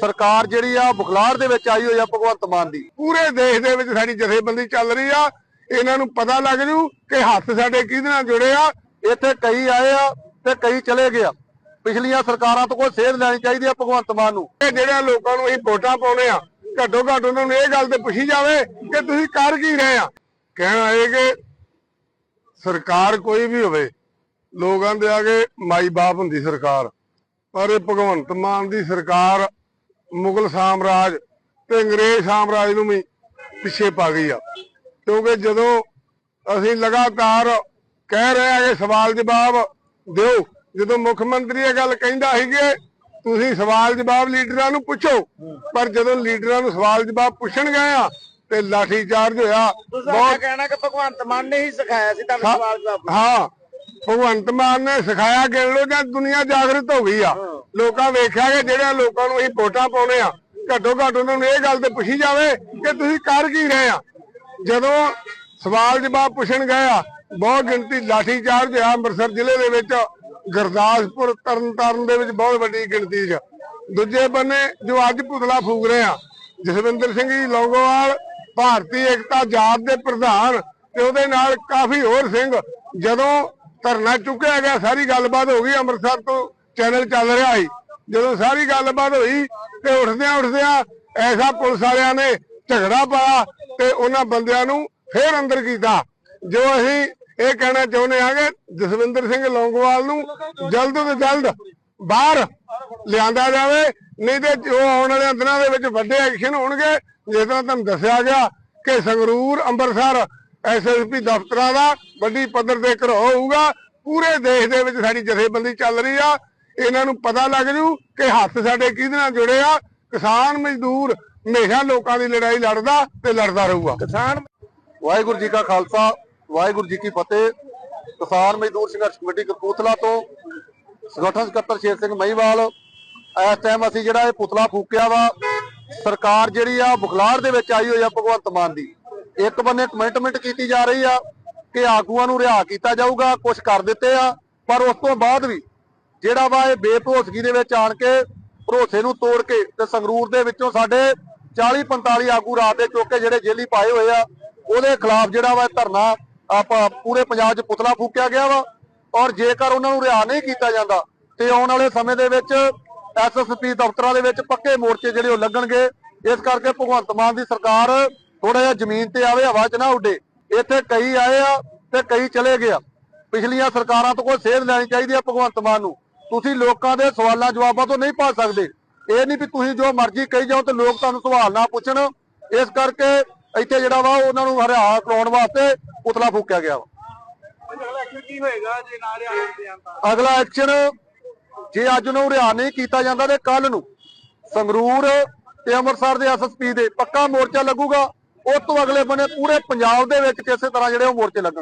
ਸਰਕਾਰ ਜਿਹੜੀ ਆ ਬੁਖਲਾੜ ਦੇ ਵਿੱਚ ਆਈ ਹੋਈ ਆ ਭਗਵੰਤ ਮਾਨ ਦੀ। ਪੂਰੇ ਦੇਸ਼ ਦੇ ਵਿੱਚ ਸਾਡੀ ਜਥੇਬੰਦੀ ਚੱਲ ਰਹੀ ਆ। ਇਹਨਾਂ ਨੂੰ ਪਤਾ ਲੱਗ ਜੂ ਕਿ ਹੱਥ ਸਾਡੇ ਕਿਹਦੇ ਨਾਲ ਜੁੜੇ ਆ। ਇੱਥੇ ਕਈ ਆਏ ਆ ਤੇ ਕਈ ਚਲੇ ਗਏ ਆ। ਪਿਛਲੀਆਂ ਸਰਕਾਰਾਂ ਤੋਂ ਕੋਈ ਸੇਧ ਲੈਣੀ ਚਾਹੀਦੀ ਆ ਭਗਵੰਤ ਮਾਨ ਨੂੰ। ਇਹ ਜਿਹੜੇ ਲੋਕਾਂ ਨੂੰ ਅਸੀਂ ਵੋਟਾਂ ਪਾਉਣੇ ਆ ਘੱਟੋ ਘੱਟ ਉਹਨਾਂ ਨੂੰ ਇਹ ਗੱਲ ਤੇ ਪੁੱਛੀ ਜਾਵੇ ਕਿ ਤੁਸੀਂ ਕਰ ਕੀ ਰਹੇ ਆ। ਕਹਿਣਾ ਇਹ ਕਿ ਸਰਕਾਰ ਕੋਈ ਵੀ ਹੋਵੇ ਲੋਕਾਂ ਦੇ ਆਗੇ ਮਾਈ ਬਾਪ ਹੁੰਦੀ ਸਰਕਾਰ। ਪਰ ਇਹ ਭਗਵੰਤ ਮਾਨ ਦੀ ਸਰਕਾਰ ਮੁਗਲ ਸਾਮਰਾਜ ਤੇ ਅੰਗਰੇਜ਼ ਸਾਮਰਾਜ ਨੂੰ ਵੀ ਪਿੱਛੇ ਪਾ ਗਈ ਆ। ਕਿਉਂਕਿ ਜਦੋਂ ਅਸੀਂ ਲਗਾਤਾਰ ਕਹਿ ਰਹੇ ਆ ਕਿ ਸਵਾਲ ਜਵਾਬ ਦਿਓ ਜਦੋਂ ਮੁੱਖ ਮੰਤਰੀ ਇਹ ਗੱਲ ਕਹਿੰਦਾ ਸੀ ਕਿ ਤੁਸੀਂ ਸਵਾਲ ਜਵਾਬ ਲੀਡਰਾਂ ਨੂੰ ਪੁੱਛੋ ਪਰ ਜਦੋਂ ਲੀਡਰਾਂ ਨੂੰ ਸਵਾਲ ਜਵਾਬ ਪੁੱਛਣ ਗਏ ਆ ਤੇ ਲਾਠੀ ਚਾਰਜ ਹੋਇਆ ਬਹੁਤ ਕਹਿਣਾ ਕਿ ਭਗਵੰਤ ਮਾਨ ਨੇ ਹੀ ਸਿਖਾਇਆ ਸੀ ਤੁਹਾਨੂੰ ਸਵਾਲ ਜਵਾਬ ਹਾਂ ਭਗਵੰਤ ਮਾਨ ਨੇ ਸਿਖਾਇਆ ਗਿਣ ਲੋ ਜਾਂ ਦੁਨੀਆ ਜਾਗਰਤ ਹੋ ਗਈ ਆ। ਲੋਕਾਂ ਵੇਖਿਆ ਕਿ ਜਿਹੜਾ ਲੋਕਾਂ ਨੂੰ ਅਸੀਂ ਵੋਟਾਂ ਪਾਉਣੇ ਆ, ਘੱਟੋ ਘੱਟ ਉਹਨਾਂ ਨੂੰ ਇਹ ਗੱਲ ਤੇ ਪੁੱਛੀ ਜਾਵੇ ਕਿ ਤੁਸੀਂ ਕਰ ਕੀ ਰਹੇ ਆ। ਜਦੋਂ ਸਵਾਲ ਜਵਾਬ ਪੁੱਛਣ ਗਏ ਆ, ਬਹੁਤ ਗਿਣਤੀ ਲਾਠੀ ਚਾਰਜ ਹੋਇਆ ਅੰਮ੍ਰਿਤਸਰ ਜ਼ਿਲ੍ਹੇ ਦੇ ਵਿੱਚ, ਗੁਰਦਾਸਪੁਰ, ਤਰਨਤਾਰਨ ਦੇ ਵਿੱਚ ਬਹੁਤ ਵੱਡੀ ਗਿਣਤੀ 'ਚ। ਦੂਜੇ ਬੰਨੇ ਜੋ ਅੱਜ ਪੁਤਲਾ ਫੂਕ ਰਹੇ ਆ, ਜਸਵਿੰਦਰ ਸਿੰਘ ਜੀ ਲੌਂਗੋਵਾਲ, ਭਾਰਤੀ ਏਕਤਾ ਜਾਤ ਦੇ ਪ੍ਰਧਾਨ ਤੇ ਉਹਦੇ ਨਾਲ ਕਾਫੀ ਹੋਰ ਸਿੰਘ, ਜਦੋਂ ਧਰਨਾ ਚੁੱਕਿਆ ਗਿਆ, ਸਾਰੀ ਗੱਲਬਾਤ ਹੋ ਗਈ ਅੰਮ੍ਰਿਤਸਰ ਤੋਂ। ਚੈਨਲ ਚੱਲ ਰਿਹਾ ਸੀ। ਜਦੋਂ ਸਾਰੀ ਗੱਲਬਾਤ ਹੋਈ ਤੇ ਉੱਠਦਿਆਂ ਉੱਠਦਿਆਂ ਐਸਾ ਪੁਲਿਸ ਵਾਲਿਆਂ ਨੇ ਝਗੜਾ ਪਾਇਆ ਤੇ ਉਹਨਾਂ ਬੰਦਿਆਂ ਨੂੰ ਫੇਰ ਅੰਦਰ ਕੀਤਾ। ਜੋ ਅਸੀਂ ਇਹ ਕਹਿਣਾ ਚਾਹੁੰਦੇ ਹਾਂ ਕਿ ਜਸਵਿੰਦਰ ਸਿੰਘ ਲੌਂਗੋਵਾਲ ਨੂੰ ਜਲਦ ਤੋਂ ਜਲਦ ਬਾਹਰ ਲਿਆਂਦਾ ਜਾਵੇ, ਨਹੀਂ ਤੇ ਜੋ ਆਉਣ ਵਾਲੇ ਦਿਨਾਂ ਦੇ ਵਿੱਚ ਵੱਡੇ ਐਕਸ਼ਨ ਹੋਣਗੇ, ਜਿਸ ਤਰ੍ਹਾਂ ਤੁਹਾਨੂੰ ਦੱਸਿਆ ਗਿਆ ਕਿ ਸੰਗਰੂਰ, ਅੰਮ੍ਰਿਤਸਰ ਐਸਐਸਪੀ ਦਫ਼ਤਰਾਂ ਦਾ ਵੱਡੀ ਪੱਧਰ ਤੇ ਘਰੋ ਹੋਊਗਾ। ਪੂਰੇ ਦੇਸ਼ ਦੇ ਵਿੱਚ ਸਾਡੀ ਜਥੇਬੰਦੀ ਚੱਲ ਰਹੀ ਆ। ਇਹਨਾਂ ਨੂੰ ਪਤਾ ਲੱਗ ਜੂ ਕਿ ਹੱਥ ਸਾਡੇ ਕਿਹਦੇ ਨਾਲ ਜੁੜੇ ਆ। ਕਿਸਾਨ ਮਜ਼ਦੂਰ ਹਮੇਸ਼ਾ ਲੋਕਾਂ ਦੀ ਲੜਾਈ ਲੜਦਾ ਤੇ ਲੜਦਾ ਰਹੂਗਾ। ਕਿਸਾਨ ਵਾਹਿਗੁਰੂ ਜੀ ਕਾ ਖਾਲਸਾ ਵਾਹਿਗੁਰੂ ਜੀ ਕੀ ਫਤਿਹ। ਕਿਸਾਨ ਮਜ਼ਦੂਰ ਸੰਘਰਸ਼ ਕਮੇਟੀ ਕਪੂਰਥਲਾ ਤੋਂ ਸੰਗਠਨ ਸਕੱਤਰ ਸ਼ੇਰ ਸਿੰਘ ਮਹੀਵਾਲ। ਇਸ ਟਾਈਮ ਅਸੀਂ ਜਿਹੜਾ ਇਹ ਪੁਤਲਾ ਫੂਕਿਆ ਵਾ ਸਰਕਾਰ ਜਿਹੜੀ ਆ ਬੁਖਲਾੜ ਦੇ ਵਿੱਚ ਆਈ ਹੋਈ ਆ ਭਗਵੰਤ ਮਾਨ ਦੀ। ਇੱਕ ਬੰਨੇ ਕਮੈਂਟਮੈਂਟ ਕੀਤੀ ਜਾ ਰਹੀ ਆ ਕਿ ਆਗੂਆਂ ਨੂੰ ਰਿਹਾ ਕੀਤਾ ਜਾਊਗਾ ਕੁਝ ਕਰ ਦਿੱਤੇ ਆ ਪਰ ਉਸ ਤੋਂ ਬਾਅਦ ਵੀ ਜਿਹੜਾ ਵਾ ਇਹ ਬੇਭਰੋਸਗੀ ਦੇ ਵਿੱਚ ਆਣ ਕੇ ਭਰੋਸੇ ਨੂੰ ਤੋੜ ਕੇ ਤੇ ਸੰਗਰੂਰ ਦੇ ਵਿੱਚੋਂ ਸਾਡੇ 40 45 ਆਗੂ ਰਾਤ ਦੇ ਚੁੱਕ ਕੇ ਜਿਹੜੇ ਜੇਲੀ ਪਾਏ ਹੋਏ ਆ, ਉਹਦੇ ਖਿਲਾਫ ਜਿਹੜਾ ਵਾ ਧਰਨਾ ਆਪਾਂ ਪੂਰੇ ਪੰਜਾਬ 'ਚ ਪੁਤਲਾ ਫੂਕਿਆ ਗਿਆ ਵਾ ਔਰ ਜੇਕਰ ਉਹਨਾਂ ਨੂੰ ਰਿਹਾ ਨਹੀਂ ਕੀਤਾ ਜਾਂਦਾ ਤੇ ਆਉਣ ਵਾਲੇ ਸਮੇਂ ਦੇ ਵਿੱਚ ਐਸਐਸਪੀ ਦਫ਼ਤਰਾਂ ਦੇ ਵਿੱਚ ਪੱਕੇ ਮੋਰਚੇ ਜਿਹੜੇ ਉਹ ਲੱਗਣਗੇ, ਇਸ ਕਰਕੇ ਭਗਵੰਤ ਮਾਨ ਦੀ ਸਰਕਾਰ ਥੋੜਾ ਜਿਹਾ ਜ਼ਮੀਨ ਤੇ ਆਵੇ, ਹਵਾ 'ਚ ਨਾ ਉੱਡੇ, ਇੱਥੇ ਕਈ ਆਏ ਆ ਤੇ ਕਈ ਚਲੇ ਗਏ ਆ। ਪਿਛਲੀਆਂ ਸਰਕਾਰਾਂ ਤੋਂ ਕੋਈ ਸੇਧ ਲੈਣੀ ਚਾਹੀਦੀ ਆ ਭਗਵੰਤ ਮਾਨ ਨੂੰ। ਤੁਸੀਂ ਲੋਕਾਂ ਦੇ ਸਵਾਲਾਂ ਜਵਾਬਾਂ ਤੋਂ ਨਹੀਂ ਪਾ ਸਕਦੇ। ਇਹ ਨਹੀਂ ਵੀ ਤੁਸੀਂ ਜੋ ਮਰਜ਼ੀ ਕਹੀ ਜਾਓ ਤੇ ਲੋਕ ਤੁਹਾਨੂੰ ਸਵਾਲ ਨਾ ਪੁੱਛਣ। ਇਸ ਕਰਕੇ ਇੱਥੇ ਜਿਹੜਾ ਵਾ ਉਹਨਾਂ ਨੂੰ ਹਰਿਆ ਕਰਾਉਣ ਵਾਸਤੇ ਪੁਤਲਾ ਫੂਕਿਆ ਗਿਆ ਅਗਲਾ ਐਕਸ਼ਨ ਜੇ ਅੱਜ ਨੂੰ ਰਿਹਾ ਨਹੀਂ ਕੀਤਾ ਜਾਂਦਾ ਤੇ ਕੱਲ ਨੂੰ ਸੰਗਰੂਰ ਤੇ ਅੰਮ੍ਰਿਤਸਰ ਦੇ ਐਸਐਸਪੀ ਦੇ ਪੱਕਾ ਮੋਰਚਾ ਲੱਗੂਗਾ। ਉਸ ਤੋਂ ਅਗਲੇ ਬੰਨੇ ਪੂਰੇ ਪੰਜਾਬ ਦੇ ਵਿੱਚ ਕਿਸੇ ਤਰ੍ਹਾਂ ਜਿਹੜੇ ਉਹ ਮੋਰਚੇ ਲੱਗਣ